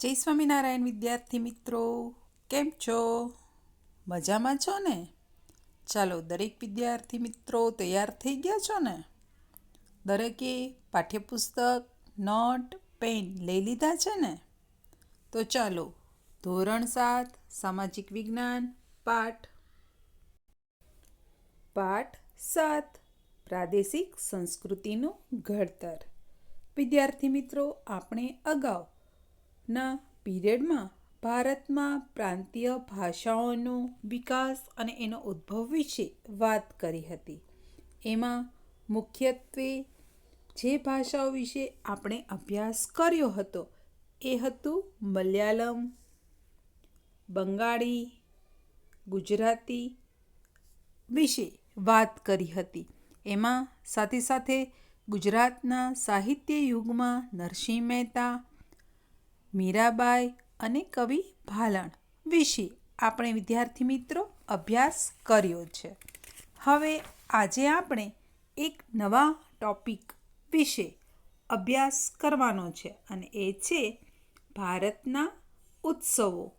જય સ્વામિનારાયણ વિદ્યાર્થી મિત્રો. કેમ છો? મજામાં છો ને? ચાલો દરેક વિદ્યાર્થી મિત્રો તૈયાર થઈ ગયા છો ને? દરેકે પાઠ્યપુસ્તક, નોટ, પેન લઈ લીધા છે ને? તો ચાલો ધોરણ સાત, સામાજિક વિજ્ઞાન, પાઠ. પાઠ સાત, પ્રાદેશિક સંસ્કૃતિનું ઘડતર. વિદ્યાર્થી મિત્રો, આપણે અગાઉ ના, પીરિયડમાં ભારતમાં પ્રાંતીય ભાષાઓનો વિકાસ અને એનો ઉદ્ભવ વિશે વાત કરી હતી. એમાં મુખ્યત્વે જે ભાષાઓ વિશે આપણે અભ્યાસ કર્યો હતો એ હતું મલયાલમ, બંગાળી, ગુજરાતી વિશે વાત કરી હતી. એમાં સાથે સાથે ગુજરાતના સાહિત્ય યુગમાં નરસિંહ મહેતા મીરાબાઈ અને કવિ ભાલણ વિશે આપણે વિદ્યાર્થી મિત્રો અભ્યાસ કર્યો છે. હવે આજે આપણે એક નવા ટોપિક વિશે અભ્યાસ કરવાનો છે અને એ છે ભારતના ઉત્સવો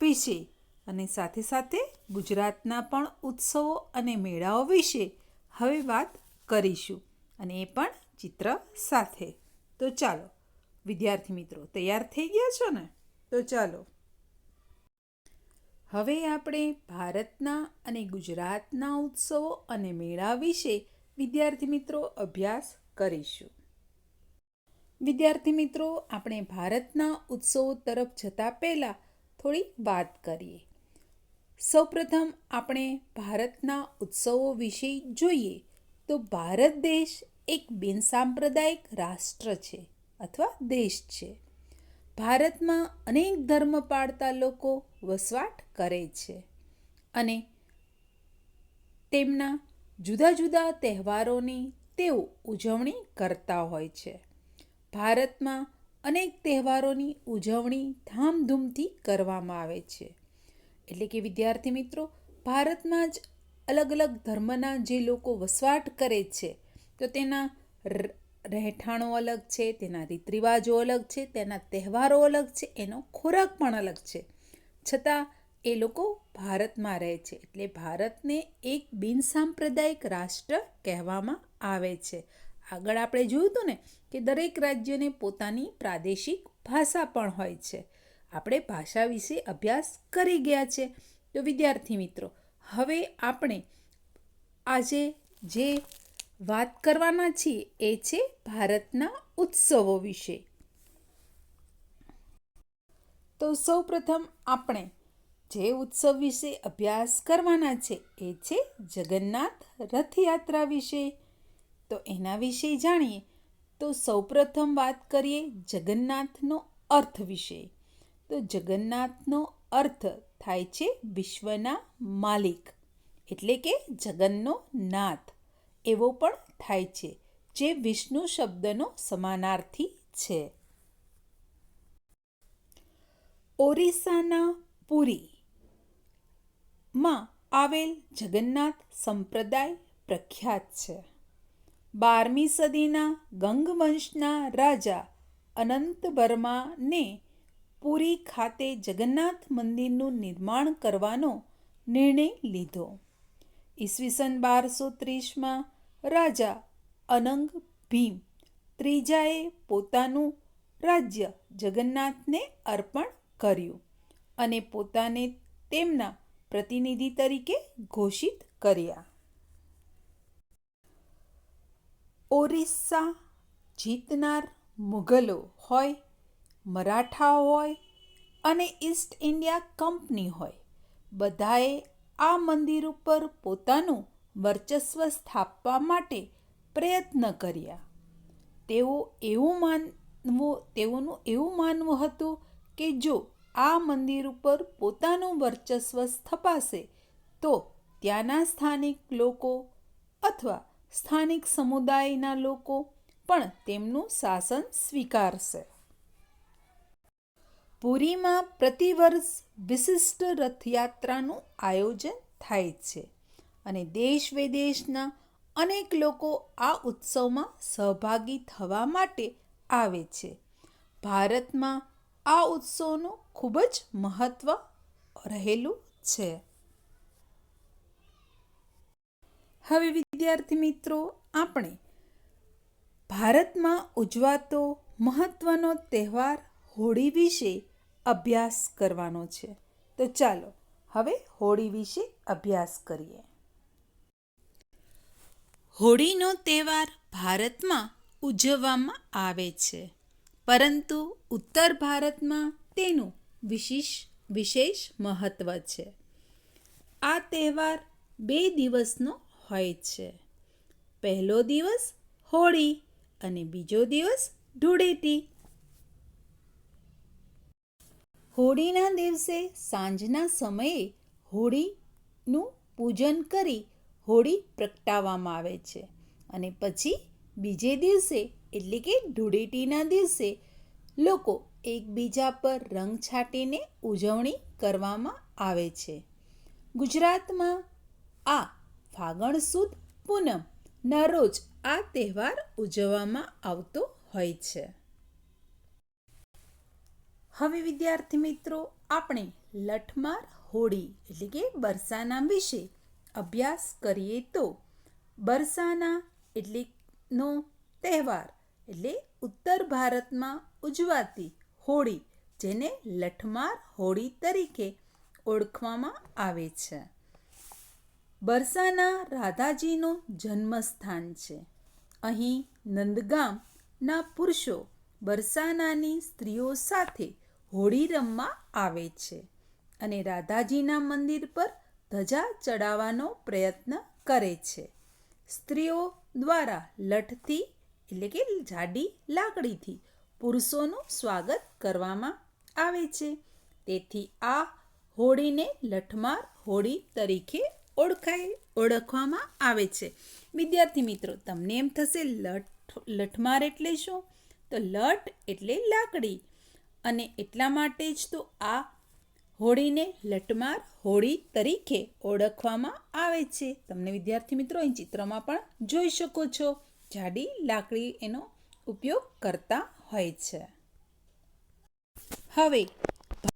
વિશે અને સાથે સાથે ગુજરાતના પણ ઉત્સવો અને મેળાઓ વિશે હવે વાત કરીશું અને એ પણ ચિત્ર સાથે. તો ચાલો વિદ્યાર્થી મિત્રો, તૈયાર થઈ ગયા છો ને? તો ચાલો. હવે આપણે ભારતના અને ગુજરાતના ઉત્સવો અને મેળા વિશે વિદ્યાર્થી મિત્રો અભ્યાસ કરીશું. વિદ્યાર્થી મિત્રો, આપણે ભારતના ઉત્સવો તરફ જતા પહેલાં થોડી વાત કરીએ. સૌપ્રથમ આપણે ભારતના ઉત્સવો વિશે જોઈએ તો ભારત દેશ એક બિનસાંપ્રદાયિક રાષ્ટ્ર છે. અથવા દેશ છે. ભારતમાં અનેક ધર્મ પાળતા લોકો વસવાટ કરે છે અને તેમના જુદા જુદા તહેવારોની તેઓ ઉજવણી કરતા હોય છે. ભારતમાં અનેક તહેવારોની ઉજવણી ધામધૂમથી કરવામાં આવે છે. એટલે કે વિદ્યાર્થી મિત્રો, ભારતમાં જ અલગ અલગ ધર્મના જે લોકો વસવાટ કરે છે, તો તેના રહેઠાણો અલગ છે, તેના રીત રિવાજો અલગ છે, તેના તહેવારો અલગ છે, એનો ખોરાક પણ અલગ છે. છતાં એ લોકો ભારતમાં રહે છે, એટલે ભારતને એક બિનસાંપ્રદાયિક રાષ્ટ્ર કહેવામાં આવે છે. આગળ આપણે જોયું હતું ને કે દરેક રાજ્યને પોતાની પ્રાદેશિક ભાષા પણ હોય છે. આપણે ભાષા વિશે અભ્યાસ કરી ગયા છે. તો વિદ્યાર્થી મિત્રો, હવે આપણે આજે જે વાત કરવાના છીએ એ છે ભારતના ઉત્સવો વિશે. તો સૌપ્રથમ આપણે જે ઉત્સવ વિશે અભ્યાસ કરવાના છે એ છે જગન્નાથ રથયાત્રા વિશે. તો એના વિશે જાણીએ તો સૌપ્રથમ વાત કરીએ જગન્નાથનો અર્થ વિશે. તો જગન્નાથનો અર્થ થાય છે વિશ્વના માલિક. એટલે કે જગનનો નાથ. એવો પણ થાય છે, જે વિષ્ણુ શબ્દનો સમાનાર્થી છે. ઓરિસ્સાના પુરી માં આવેલ જગન્નાથ સંપ્રદાય પ્રખ્યાત છે. બારમી સદીના ગંગવંશના રાજા અનંત વર્માને પુરી ખાતે જગન્નાથ મંદિરનું નિર્માણ કરવાનો નિર્ણય લીધો. ઈસવીસન બારસો ત્રીસમાં રાજા અનંગ ભીમ ત્રીજાએ પોતાનું રાજ્ય જગન્નાથને અર્પણ કર્યું અને પોતાને તેમના પ્રતિનિધિ તરીકે ઘોષિત કર્યા. ઓરિસ્સા જીતનાર મુઘલો હોય, મરાઠા હોય અને ઈસ્ટ ઇન્ડિયા કંપની હોય, બધાએ આ મંદિર ઉપર પોતાનું વર્ચસ્વ સ્થાપવા માટે પ્રયત્ન કર્યા. તેઓ એવું માનવું, તેઓનું એવું માનવું હતું કે જો આ મંદિર ઉપર પોતાનું વર્ચસ્વ સ્થપાશે, તો ત્યાંના સ્થાનિક લોકો અથવા સ્થાનિક સમુદાયના લોકો પણ તેમનું શાસન સ્વીકારશે. પુરીમાં પ્રતિવર્ષ વિશિષ્ટ રથયાત્રાનું આયોજન થાય છે. અને દેશ વિદેશના અનેક લોકો આ ઉત્સવમાં સહભાગી થવા માટે આવે છે. ભારતમાં આ ઉત્સવનું ખૂબ જ મહત્ત્વ રહેલું છે. હવે વિદ્યાર્થી મિત્રો, આપણે ભારતમાં ઉજવાતો મહત્ત્વનો તહેવાર હોળી વિશે અભ્યાસ કરવાનો છે. તો ચાલો, હવે હોળી વિશે અભ્યાસ કરીએ. હોળીનો તહેવાર ભારતમાં ઉજવવામાં આવે છે. પરંતુ ઉત્તર ભારતમાં તેનું વિશેષ વિશેષ મહત્ત્વ છે. આ તહેવાર બે દિવસનો હોય છે. પહેલો દિવસ હોળી અને બીજો દિવસ ધૂળેટી. હોળીના દિવસે સાંજના સમયે હોળીનું પૂજન કરી હોળી પ્રગટાવવામાં આવે છે. અને પછી બીજે દિવસે એટલે કે ધૂળેટીના દિવસે લોકો એકબીજા પર રંગ છાંટીને ઉજવણી કરવામાં આવે છે. ગુજરાતમાં આ ફાગણ સુદ પૂનમના રોજ આ તહેવાર ઉજવવામાં આવતો હોય છે. હવે વિદ્યાર્થી મિત્રો, આપણે લઠમાર હોળી એટલે કે બરસાના વિશે અભ્યાસ કરીએ તો બરસાના એટલે નો તહેવાર એટલે ઉત્તર ભારતમાં ઉજવાતી હોળી, જેને લઠમાર હોળી તરીકે ઓળખવામાં આવે છે. બરસાના રાધાજીનું જન્મસ્થાન છે. અહીં નંદગામના પુરુષો બરસાનાની સ્ત્રીઓ સાથે હોળી રમવા આવે છે અને રાધાજીના મંદિર પર ધજા ચડાવવાનો પ્રયત્ન કરે છે. સ્ત્રીઓ દ્વારા લઠથી એટલે કે જાડી લાકડીથી પુરુષોનું સ્વાગત કરવામાં આવે છે. તેથી આ હોળીને લઠમાર હોળી તરીકે ઓળખાય, ઓળખવામાં આવે છે. વિદ્યાર્થી મિત્રો, તમને એમ થશે લઠ, લઠમાર એટલે શું? તો લઠ એટલે લાકડી. અને એટલા માટે જ તો આ હોળીને લટમાર હોળી તરીકે ઓળખવામાં આવે છે. તમને વિદ્યાર્થી મિત્રો, અહીં ચિત્રમાં પણ જોઈ શકો છો. જાડી લાકડી એનો ઉપયોગ કરતા હોય છે. હવે,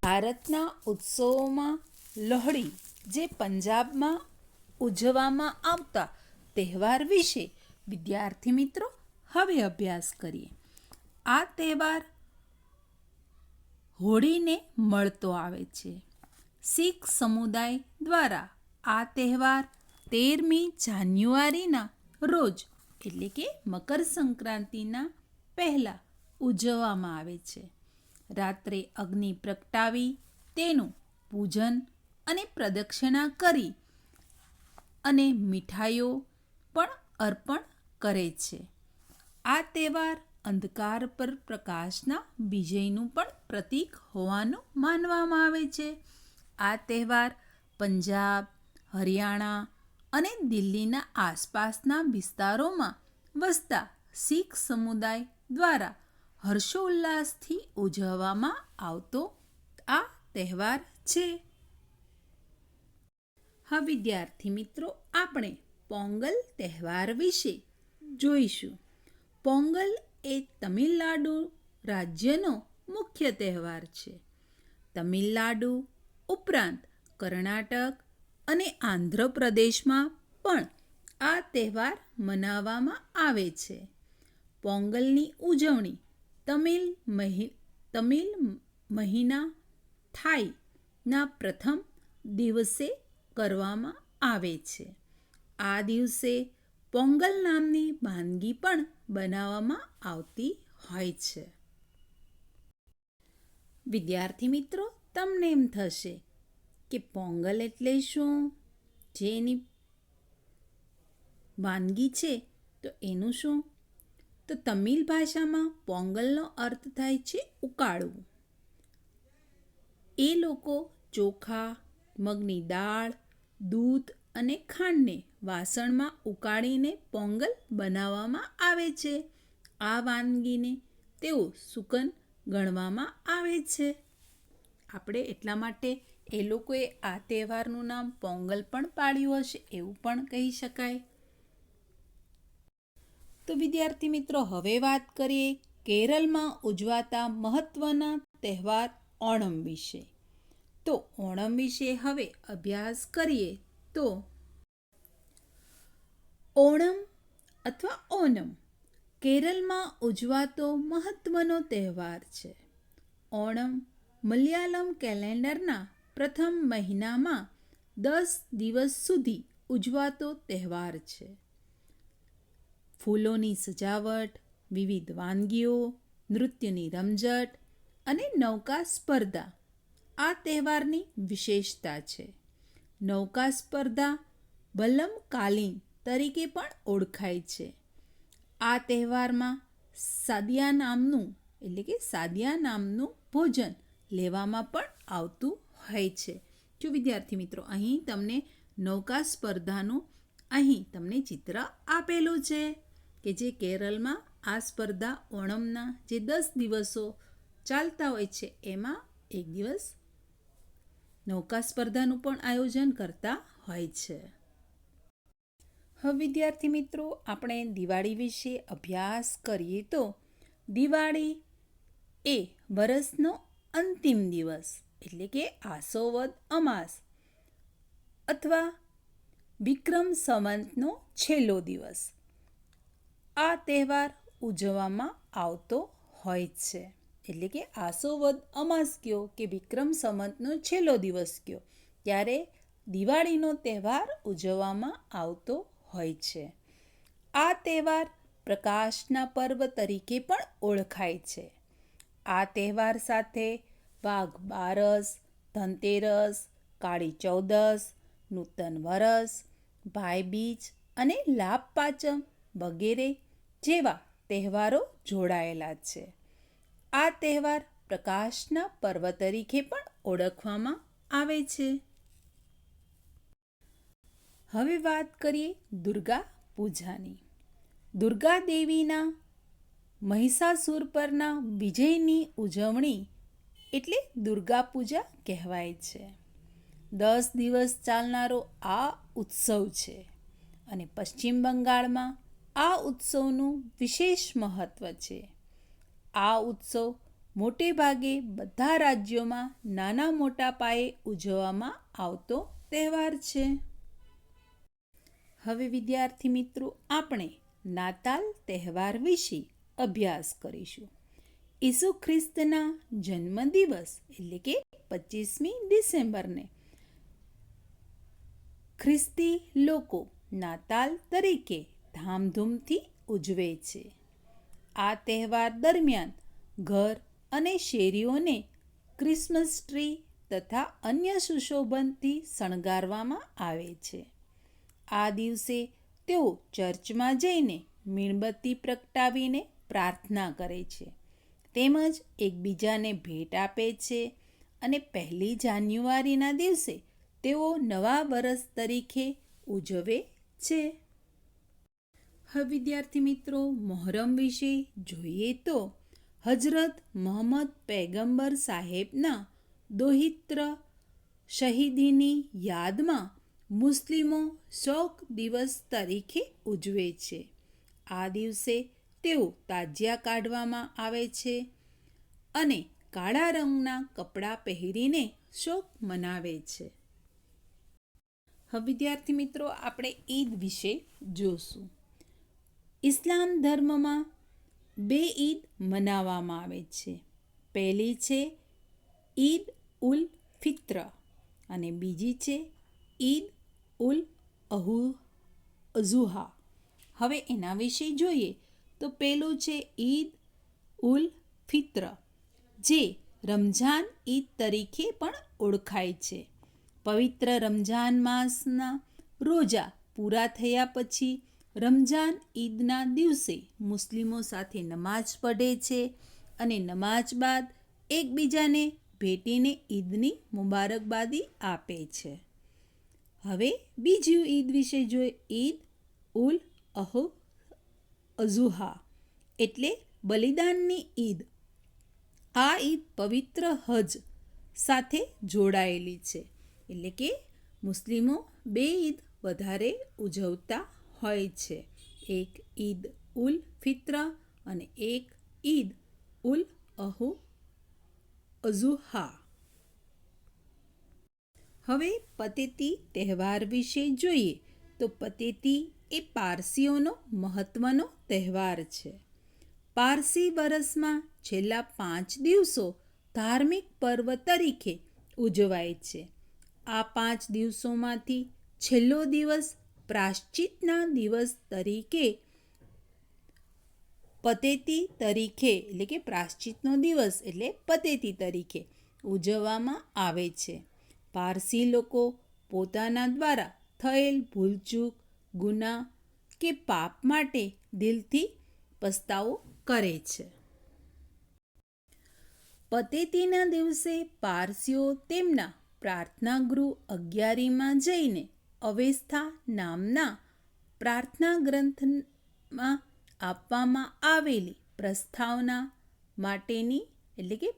ભારતના ઉત્સવોમાં લોહડી જે પંજાબમાં ઉજવવામાં આવતા તહેવાર વિશે વિદ્યાર્થી મિત્રો, હવે અભ્યાસ કરીએ. આ તહેવાર હોળીને મળતો આવે છે. શીખ સમુદાય દ્વારા આ તહેવાર તેરમી જાન્યુઆરીના રોજ, એટલે કે મકર સંક્રાંતિના પહેલાં, ઉજવવામાં આવે છે. રાત્રે અગ્નિ પ્રગટાવી, તેનું પૂજન અને પ્રદક્ષિણા કરી અને મીઠાઈઓ પણ અર્પણ કરે છે. આ તહેવાર અંધકાર પર પ્રકાશના વિજયનું પણ પ્રતીક હોવાનું માનવામાં આવે છે. આ તહેવાર પંજાબ, હરિયાણા અને દિલ્હીના આસપાસના વિસ્તારોમાં વસતા શીખ સમુદાય દ્વારા હર્ષોલ્લાસથી ઉજવવામાં આવતો આ તહેવાર છે. હા, વિદ્યાર્થી મિત્રો, આપણે પોંગલ તહેવાર વિશે જોઈશું. પોંગલ એ તમિલનાડુ રાજ્યનો મુખ્ય તહેવાર છે. તમિલનાડુ ઉપરાંત કર્ણાટક અને આંધ્રપ્રદેશમાં પણ આ તહેવાર મનાવવામાં આવે છે. પોંગલની ઉજવણી તમિલ મહિ, તમિલ મહિના થાઈના પ્રથમ દિવસે કરવામાં આવે છે. આ દિવસે પોંગલ નામની વાનગી પણ બનાવવામાં આવતી હોય છે. વિદ્યાર્થી મિત્રો, તમને એમ થશે કે પોંગલ એટલે શું? જે એની વાનગી છે, તો એનું શું? તો તમિલ ભાષામાં પોંગલનો અર્થ થાય છે ઉકાળવું. એ લોકો ચોખા, મગની દાળ, દૂધ અને ખાંડને વાસણમાં ઉકાળીને પોંગલ બનાવવામાં આવે છે. આ વાનગીને તેઓ સુકન ગણવામાં આવે છે. આપણે એટલા માટે એ લોકોએ આ તહેવારનું નામ પોંગલ પણ પાડ્યું હશે એવું પણ કહી શકાય. તો વિદ્યાર્થી મિત્રો, હવે વાત કરીએ કેરળમાં ઉજવાતા મહત્ત્વના તહેવાર ઓણમ વિશે. તો ઓણમ વિશે હવે અભ્યાસ કરીએ. તો ઓણમ અથવા ઓનમ કેરળમાં ઉજવાતો મહત્ત્વનો તહેવાર છે. ઓણમ મલયાલમ કેલેન્ડરના પ્રથમ મહિનામાં દસ દિવસ સુધી ઉજવાતો તહેવાર છે. ફૂલોની સજાવટ, વિવિધ વાનગીઓ, નૃત્યની રમઝટ અને નૌકા સ્પર્ધા આ તહેવારની વિશેષતા છે. નૌકા સ્પર્ધા બલ્લમ કાલીન તરીકે પણ ઓળખાય છે. આ તહેવારમાં સાદિયા નામનું, એટલે કે સાદિયા નામનું ભોજન લેવામાં પણ આવતું હોય છે. જો વિદ્યાર્થી મિત્રો, અહીં તમને નૌકા સ્પર્ધાનું અહીં તમને ચિત્ર આપેલું છે કે જે કેરળમાં આ સ્પર્ધા ઓણમના જે દસ દિવસો ચાલતા હોય છે, એમાં એક દિવસ નૌકા સ્પર્ધાનું પણ આયોજન કરતા હોય છે. હવે વિદ્યાર્થી મિત્રો, આપણે દિવાળી વિશે અભ્યાસ કરીએ તો દિવાળી એ વરસનો અંતિમ દિવસ, એટલે કે આસોવદ અમાસ, અથવા વિક્રમ સંવંતનો છેલ્લો દિવસ. આ તહેવાર ઉજવવામાં આવતો હોય છે. એટલે કે આસોવદ અમાસ કયો કે વિક્રમ સંવંતનો છેલ્લો દિવસ કયો? ત્યારે દિવાળીનો તહેવાર ઉજવવામાં આવતો હોય છે. આ તહેવાર પ્રકાશના પર્વ તરીકે પણ ઓળખાય છે. આ તહેવાર સાથે વાઘ બારસ, ધનતેરસ, કાળી ચૌદસ, નૂતન વરસ ભાઈબીજ અને લાભ પાચમ વગેરે જેવા તહેવારો જોડાયેલા છે. આ તહેવાર પ્રકાશના પર્વ તરીકે પણ ઓળખવામાં આવે છે. હવે વાત કરીએ દુર્ગા પૂજાની. દુર્ગા દેવીના મહિષાસુર પરના વિજયની ઉજવણી એટલે દુર્ગા પૂજા કહેવાય છે. દસ દિવસ ચાલનારો આ ઉત્સવ છે અને પશ્ચિમ બંગાળમાં આ ઉત્સવનું વિશેષ મહત્ત્વ છે. આ ઉત્સવ મોટે ભાગે બધા રાજ્યોમાં નાના મોટા પાયે ઉજવવામાં આવતો તહેવાર છે. હવે વિદ્યાર્થી મિત્રો, આપણે નાતાલ તહેવાર વિશે અભ્યાસ કરીશું. ઈસુ ખ્રિસ્તના જન્મદિવસ, એટલે કે પચીસમી ડિસેમ્બરને. ખ્રિસ્તી લોકો નાતાલ તરીકે ધામધૂમથી ઉજવે છે. આ તહેવાર દરમિયાન ઘર અને શેરીઓને ક્રિસમસ ટ્રી તથા અન્ય સુશોભનથી શણગારવામાં આવે છે. આ દિવસે તેઓ ચર્ચમાં જઈને મીણબત્તી પ્રગટાવીને પ્રાર્થના કરે છે. તેમજ એકબીજાને ભેટ આપે છે અને પહેલી જાન્યુઆરીના દિવસે તેઓ નવા વરસ તરીકે ઉજવે છે. વિદ્યાર્થી મિત્રો, મોહરમ વિશે જોઈએ તો હજરત મોહમ્મદ પૈગંબર સાહેબના દોહિત્ર શહીદીની યાદમાં મુસ્લિમો શોક દિવસ તરીકે ઉજવે છે. આ દિવસે તેઓ તાજિયા કાઢવામાં આવે છે અને કાળા રંગના કપડાં પહેરીને શોક મનાવે છે. હવે વિદ્યાર્થી મિત્રો, આપણે ઈદ વિશે જોશું. ઇસ્લામ ધર્મમાં બે ઈદ મનાવવામાં આવે છે. પહેલી છે ઈદ ઉલ ફિત્ર અને બીજી છે ઈદ ઉલ અહુ, અઝુહા. હવે એના વિશે જોઈએ તો પહેલું છે ઈદ ઉલ ફિત્ર, જે રમઝાન ઈદ તરીકે પણ ઓળખાય છે. પવિત્ર રમઝાન માસના રોજા પૂરા થયા પછી રમઝાન ઈદના દિવસે મુસ્લિમો સાથે નમાઝ પઢે છે અને નમાઝ બાદ એકબીજાને ભેટીને ઈદની મુબારકબાદી આપે છે. હવે બીજી ઈદ વિશે જોઈએ. ઈદ ઉલ અહો અઝુહા એટલે બલિદાનની ઈદ. આ ઈદ પવિત્ર હજ સાથે જોડાયેલી છે. એટલે કે મુસ્લિમો બે ઈદ વધારે ઉજવતા હોય છે. એક ઈદ ઉલ ફિત્ર અને એક ઈદ ઉલ અહુ અઝુહા. હવે પતેતી તહેવાર વિશે જોઈએ તો પતેતી એ પારસીઓનો મહત્વનો તહેવાર છે. પારસી વરસમાં છેલ્લા પાંચ દિવસો ધાર્મિક પર્વ તરીકે ઉજવાય છે. આ પાંચ દિવસોમાંથી છેલ્લો દિવસ પ્રાશ્ચિતના દિવસ તરીકે, પતેતી તરીકે, એટલે કે પ્રાશ્ચિતનો દિવસ એટલે પતેતી તરીકે ઉજવવામાં આવે છે. પારસી લોકો પોતાના દ્વારા થયેલ ભૂલચૂક, ગુના કે પાપ માટે દિલથી પસ્તાવો કરે છે. પતેતીના દિવસે પારસીઓ તેમના પ્રાર્થના ગૃહ અગિયારીમાં જઈને અવેસ્થા નામના પ્રાર્થના ગ્રંથમાં આપવામાં આવેલી પ્રસ્તાવના માટેની, એટલે કે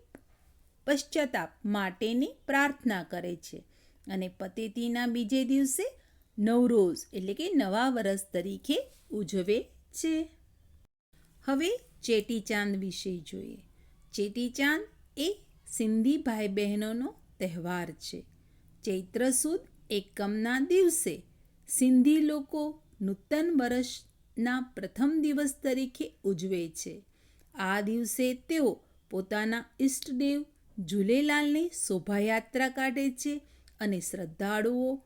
પશ્ચાતાપ માટેની પ્રાર્થના કરે છે. અને પતેતીના બીજે દિવસે નવરોઝ, એટલે કે નવા વરસ તરીકે ઉજવે છે. હવે ચેટીચાંદ વિશે જોઈએ. ચેટીચાંદ એ સિંધી ભાઈ બહેનોનો તહેવાર છે. ચૈત્ર સુદ એકમના દિવસે સિંધી લોકો નૂતન વર્ષના પ્રથમ દિવસ તરીકે ઉજવે છે. આ દિવસે તેઓ પોતાના ઈષ્ટદેવ ઝૂલેલાલની શોભાયાત્રા કાઢે છે અને શ્રદ્ધાળુઓ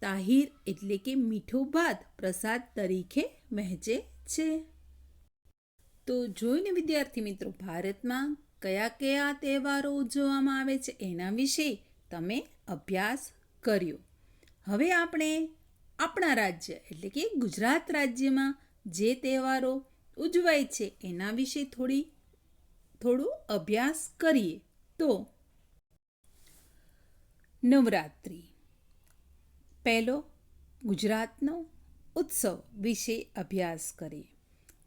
તાહિર એટલે કે મીઠો ભાત પ્રસાદ તરીકે વહેંચે છે. તો જોઈને વિદ્યાર્થી મિત્રો, ભારતમાં કયા કયા તહેવારો ઉજવવામાં આવે છે એના વિશે તમે અભ્યાસ કર્યો. હવે આપણે આપણા રાજ્ય, એટલે કે ગુજરાત રાજ્યમાં જે તહેવારો ઉજવાય છે, એના વિશે થોડી, થોડું અભ્યાસ કરીએ. તો, નવરાત્રિ. પહેલો ગુજરાતનો ઉત્સવ વિશે અભ્યાસ કરીએ.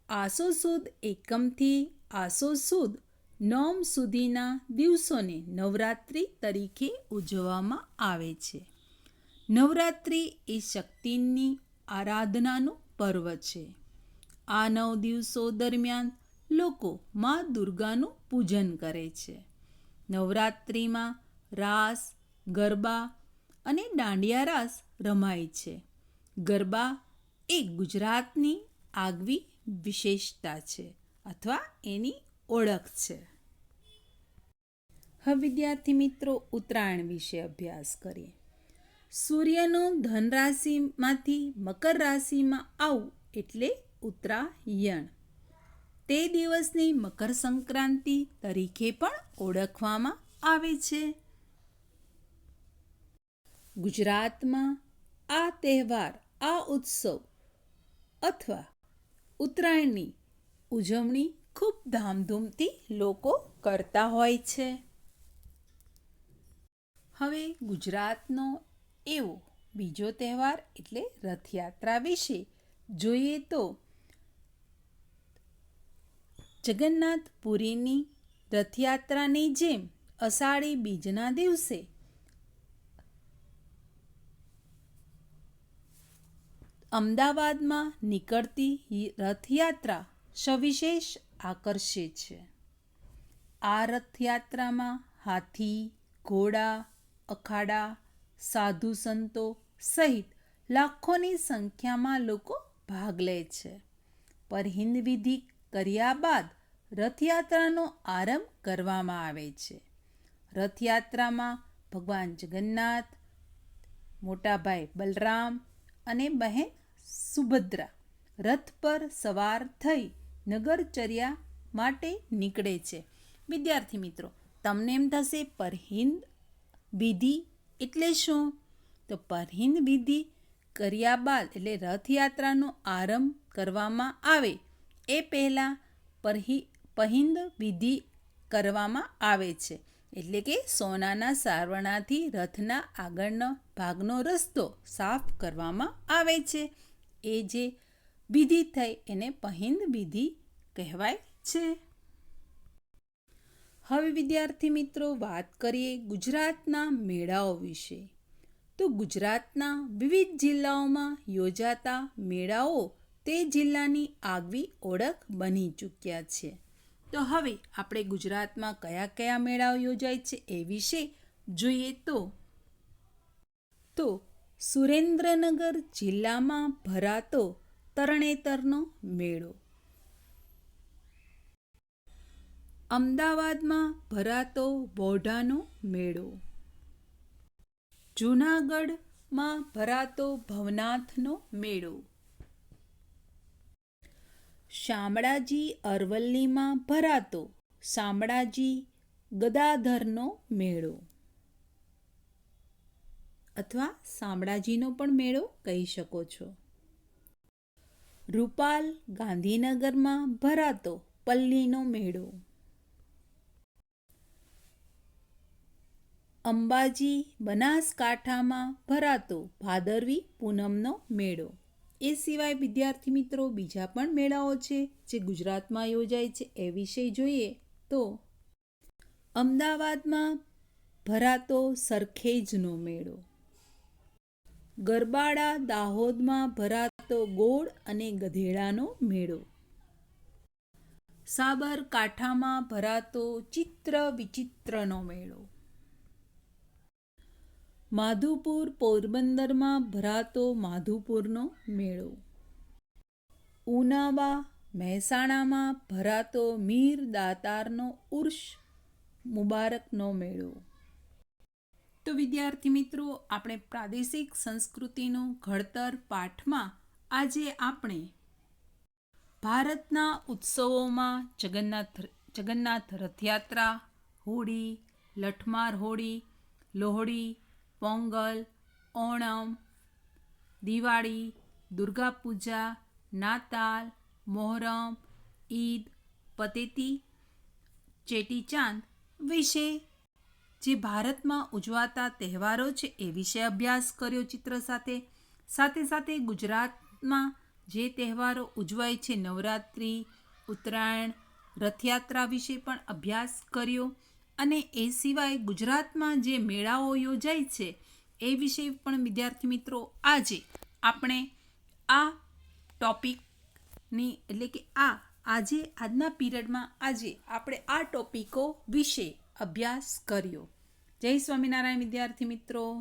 આસો સુદ એકમથી આસો સુદ નોમ સુધીના દિવસોને નવરાત્રિ તરીકે ઉજવવામાં આવે છે. નવરાત્રિ એ શક્તિની આરાધનાનું પર્વ છે. આ નવ દિવસો દરમિયાન લોકો મા દુર્ગાનું પૂજન કરે છે. નવરાત્રિમાં રાસ, ગરબા અને દાંડિયા રાસ રમાય છે. ગરબા એ ગુજરાતની આગવી વિશેષતા છે અથવા એની ઓળખ છે. હવે વિદ્યાર્થી મિત્રો, ઉત્તરાયણ વિશે અભ્યાસ કરીએ. સૂર્યનું ધન રાશિમાંથી મકર રાશિમાં આવું એટલે ઉત્તરાયણ. તે દિવસની મકર સંક્રાંતિ તરીકે પણ ઓળખવામાં આવે છે. ગુજરાતમાં આ તહેવાર, આ ઉત્સવ અથવા ઉત્તરાયણની ઉજવણી ખૂબ ધામધૂમથી લોકો કરતા હોય છે. હવે ગુજરાતનો એવો બીજો તહેવાર એટલે રથયાત્રા વિશે જોઈએ તો જગન્નાથપુરીની રથયાત્રાની જેમ અષાઢી બીજના દિવસે અમદાવાદમાં નીકળતી રથયાત્રા સવિશેષ આકર્ષે છે. આ રથયાત્રામાં હાથી, ઘોડા, અખાડા, સાધુ સંતો સહિત લાખોની સંખ્યામાં લોકો ભાગ લે છે. પરહિંદ વિધિ કર્યા બાદ રથયાત્રાનો આરંભ કરવામાં આવે છે. રથયાત્રામાં ભગવાન જગન્નાથ, મોટાભાઈ બલરામ અને બહેન સુભદ્રા રથ પર સવાર થઈ નગરચર્યા માટે નીકળે છે. વિદ્યાર્થી મિત્રો, તમને એમ થશે પરહિંદ વિધિ એટલે શું? તો પરહિંદ વિધિ કર્યા બાદ એટલે રથયાત્રાનો આરંભ કરવામાં આવે. એ પહેલાં પરહિ પહિંદ વિધિ કરવામાં આવે છે. એટલે કે સોનાના સારવણાથી રથના આગળનો ભાગનો રસ્તો સાફ કરવામાં આવે છે. એ જે વિધિ થઈ એને પહિંદ બીધી કહેવાય છે. હવે વિદ્યાર્થી મિત્રો, વાત કરીએ ગુજરાતના મેળાઓ વિશે. તો ગુજરાતના વિવિધ જિલ્લાઓમાં યોજાતા મેળાઓ તે જિલ્લાની આગવી ઓળખ બની ચૂક્યા છે. તો હવે આપણે ગુજરાતમાં કયા કયા મેળાઓ યોજાય છે એ વિશે જોઈએ તો. તો સુરેન્દ્રનગર જિલ્લામાં ભરાતો તરણેતરનો મેળો. અમદાવાદમાં ભરાતો બોઢાનો મેળો. જૂનાગઢમાં ભરાતો ભવનાથનો મેળો. શામળાજી અરવલ્લીમાં ભરાતો શામળાજી ગદાધરનો મેળો. અથવા શામળાજીનો પણ મેળો કહી શકો છો. રૂપાલ ગાંધીનગરમાં ભરાતો પલ્લીનો મેળો. અંબાજી બનાસકાંઠામાં ભરાતો ભાદરવી પૂનમનો મેળો. એ સિવાય વિદ્યાર્થી મિત્રો બીજા પણ મેળાઓ છે જે ગુજરાતમાં યોજાય છે એ વિશે જોઈએ તો અમદાવાદમાં ભરાતો સરખેજનો મેળો. ગરબાડા દાહોદમાં ભરાતો ગોળ અને ગધેડાનો મેળો. સાબરકાંઠામાં ભરાતો ચિત્ર વિચિત્રનો મેળો. માધુપુર પોરબંદરમાં ભરાતો માધુપુરનો મેળો. ઉનાવા મહેસાણામાં ભરાતો મીર દાતારનો ઉર્ષ મુબારકનો મેળો. તો વિદ્યાર્થી મિત્રો, આપણે પ્રાદેશિક સંસ્કૃતિનું ઘડતર પાઠમાં આજે આપણે ભારતના ઉત્સવોમાં જગન્નાથ જગન્નાથ રથયાત્રા, હોળી, લઠમાર હોળી, લોહડી, પોંગલ, ઓણમ, દિવાળી, દુર્ગા પૂજા, નાતાલ, મોહરમ, ઈદ, પતેતી, ચેટીચાંદ વિશે જે ભારતમાં ઉજવાતા તહેવારો છે એ વિશે અભ્યાસ કર્યો ચિત્ર સાથે. સાથે સાથે ગુજરાતમાં જે તહેવારો ઉજવાય છે, નવરાત્રિ, ઉત્તરાયણ, રથયાત્રા વિશે પણ અભ્યાસ કર્યો અને એ સિવાય ગુજરાતમાં જે મેળાઓ યોજાય છે એ વિશે પણ વિદ્યાર્થી મિત્રો આજે આપણે આ ટોપિકની એટલે કે આ આજે આજના પીરિયડમાં આજે આપણે આ ટોપિકો વિશે અભ્યાસ કર્યો. જય સ્વામિનારાયણ વિદ્યાર્થી મિત્રો.